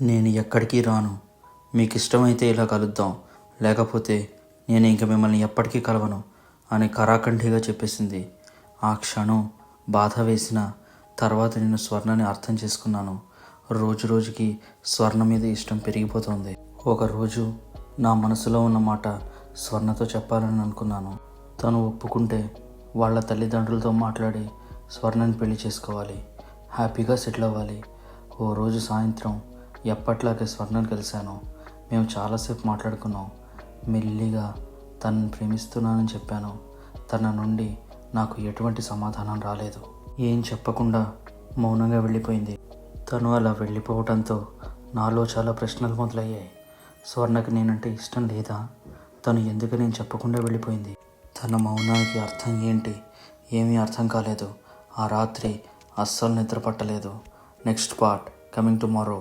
నేను ఎక్కడికి రాను. మీకు ఇష్టమైతే ఇలా కలుద్దాం. లేకపోతే నేను ఇంక మిమ్మల్ని ఎప్పటికీ కలవను అని కరాఖండిగా చెప్పేసింది. ఆ క్షణం బాధ వేసిన తర్వాత నేను స్వర్ణని అర్థం చేసుకున్నాను. రోజు రోజుకి స్వర్ణ మీద ఇష్టం పెరిగిపోతుంది. ఒకరోజు నా మనసులో ఉన్న మాట స్వర్ణతో చెప్పాలని అనుకున్నాను. తను ఒప్పుకుంటే వాళ్ళ తల్లిదండ్రులతో మాట్లాడి స్వర్ణని పెళ్ళి చేసుకోవాలి. హ్యాపీగా సెటిల్ అవ్వాలి. ఓ రోజు సాయంత్రం ఎప్పట్లాగే స్వర్ణని కలిశాను. మేము చాలాసేపు మాట్లాడుకున్నాం. మెల్లిగా తనను ప్రేమిస్తున్నానని చెప్పాను. తన నుండి నాకు ఎటువంటి సమాధానం రాలేదు. ఏం చెప్పకుండా మౌనంగా వెళ్ళిపోయింది. తను అలా వెళ్ళిపోవడంతో నాలో చాలా ప్రశ్నలు మొదలయ్యాయి. స్వర్ణకి నేనంటే ఇష్టం లేదా? తను ఎందుకు నేను చెప్పకుండా వెళ్ళిపోయింది? తన మౌనానికి అర్థం ఏంటి? ఏమీ అర్థం కాలేదు. ఆ రాత్రి అస్సలు నిద్ర పట్టలేదు. Next part coming tomorrow.